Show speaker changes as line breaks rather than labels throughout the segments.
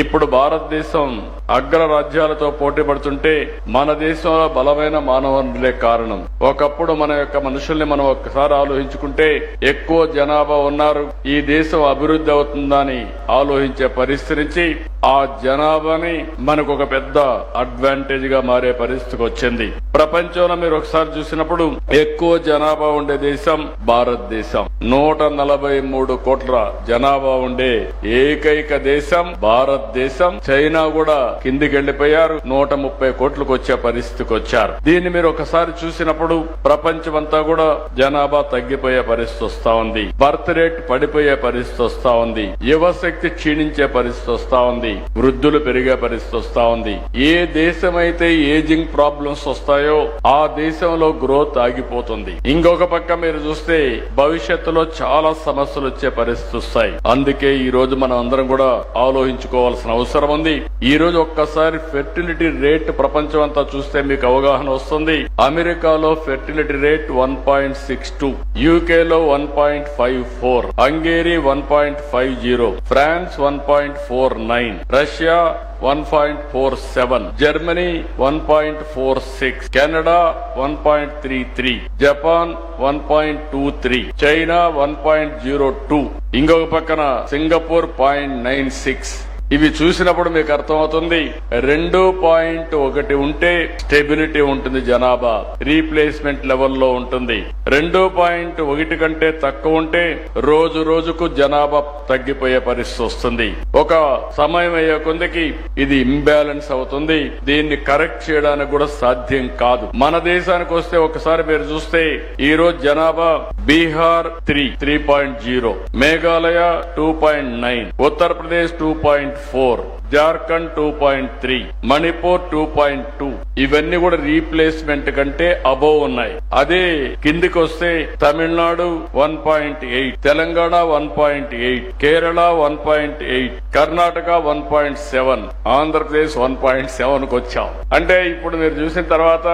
ఇప్పుడు భారతదేశం అగ్ర రాజ్యాలతో పోటీ పడుతుంటే మన దేశంలో బలమైన మానవ వనరులే కారణం. ఒకప్పుడు మన యొక్క మనుషుల్ని మనం ఒక్కసారి ఆలోచించుకుంటే ఎక్కువ జనాభా ఉన్నారు. ఈ దేశం అభివృద్ధి అవుతుందని ఆలోచించే పరిస్థితి నుంచి ఆ జనాభాని మనకు ఒక పెద్ద అడ్వాంటేజ్గా మారే పరిస్థితికి వచ్చింది. ప్రపంచంలో మీరు ఒకసారి చూసినప్పుడు ఎక్కువ జనాభా ఉండే దేశం భారతదేశం. నూట నలభై మూడు కోట్ల జనాభా ఉండే ఏకైక దేశం భారతదేశం. చైనా కూడా కిందికి వెళ్ళిపోయారు నూట ముప్పై కోట్లకు వచ్చే పరిస్థితికి వచ్చారు. దీన్ని మీరు ఒకసారి చూసినప్పుడు ప్రపంచం అంతా కూడా జనాభా తగ్గిపోయే పరిస్థితి వస్తా ఉంది. బర్త్ రేట్ పడిపోయే పరిస్థితి వస్తా ఉంది. యువశక్తి క్షీణించే పరిస్థితి వస్తా ఉంది. వృద్ధులు పెరిగే పరిస్థితి వస్తా ఉంది. ఏ దేశమైతే ఏజింగ్ ప్రాబ్లమ్స్ వస్తాయో ఆ దేశంలో గ్రోత్ ఆగిపోతుంది. ఇంకొక పక్క మీరు చూస్తే భవిష్యత్తులో చాలా సమస్యలు వచ్చే పరిస్థితి వస్తాయి. అందుకే ఈ రోజు మనం అందరం కూడా ఆలోచించుకోవాల్సిన అవసరం ఉంది. ఈ రోజు ఒక్కసారి ఫెర్టిలిటీ రేట్ ప్రపంచం అంతా చూస్తే మీకు అవగాహన వస్తుంది. అమెరికాలో fertility rate one point six two యూకేలో one point five four Hungary one point five zero France one point four nine Russia one point four seven Germany one point four six Canada one point three three Japan one point two three China one point zero two ఇంకొక పక్కన Singapore point nine six. ఇవి చూసినప్పుడు మీకు అర్థమవుతుంది రెండు point ఒకటి ఉంటే stability ఉంటుంది జనాభా రీప్లేస్మెంట్ లెవెల్లో ఉంటుంది. రెండు పాయింట్ ఒకటి కంటే తక్కువ ఉంటే రోజు రోజుకు జనాభా తగ్గిపోయే పరిస్థితి వస్తుంది. ఒక సమయం అయ్యే కొందికి ఇది ఇంబ్యాలెన్స్ అవుతుంది. దీన్ని కరెక్ట్ చేయడానికి కూడా సాధ్యం కాదు. మన దేశానికి వస్తే ఒకసారి మీరు చూస్తే ఈ రోజు జనాభా Bihar three three point zero Meghalaya two point nine Uttar Pradesh two point four Jharkhand two point three Manipur two point two. ఇవన్నీ కూడా రీప్లేస్మెంట్ కంటే అబోవ్ ఉన్నాయి. అదే కిందికి వస్తే Tamil Nadu one point eight Telangana one point eight Kerala one point eight Karnataka one point seven Andhra Pradesh one point సెవెన్కు వచ్చాం. అంటే ఇప్పుడు మీరు చూసిన తర్వాత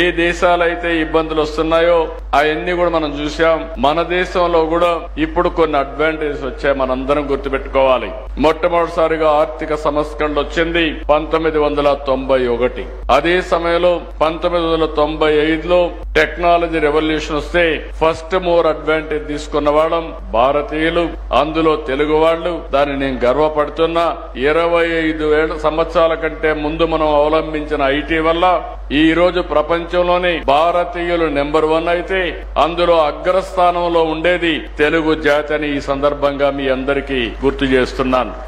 ఏ దేశాలైతే ఇబ్బందులు వస్తున్నాయో అవన్నీ కూడా మనం చూసాం. మన దేశంలో కూడా ఇప్పుడు కొన్ని అడ్వాంటేజ్ వచ్చాయి. మనందరం గుర్తుపెట్టుకోవాలి. మొట్టమొదటిసారిగా ఆర్థిక సంస్కరణలు వచ్చింది పంతొమ్మిది వందల తొంభై ఒకటి. అదే సమయంలో పంతొమ్మిది వందల తొంభై ఐదులో టెక్నాలజీ రెవల్యూషన్ వస్తే ఫస్ట్ మోర్ అడ్వాంటేజ్ తీసుకున్న వాళ్ళం భారతీయులు. అందులో తెలుగు వాళ్ళు. దాన్ని నేను గర్వపడుతున్నా. ఇరవై ఐదు వేల సంవత్సరాల కంటే ముందు మనం అవలంబించిన ఐటీ వల్ల ఈ రోజు ప్రపంచంలోనే భారతీయులు నెంబర్ వన్ అయితే అందులో అగ్రస్థానంలో ఉండేది తెలుగు జాతి అని ఈ సందర్భంగా మీ అందరికీ గుర్తు చేస్తున్నాను.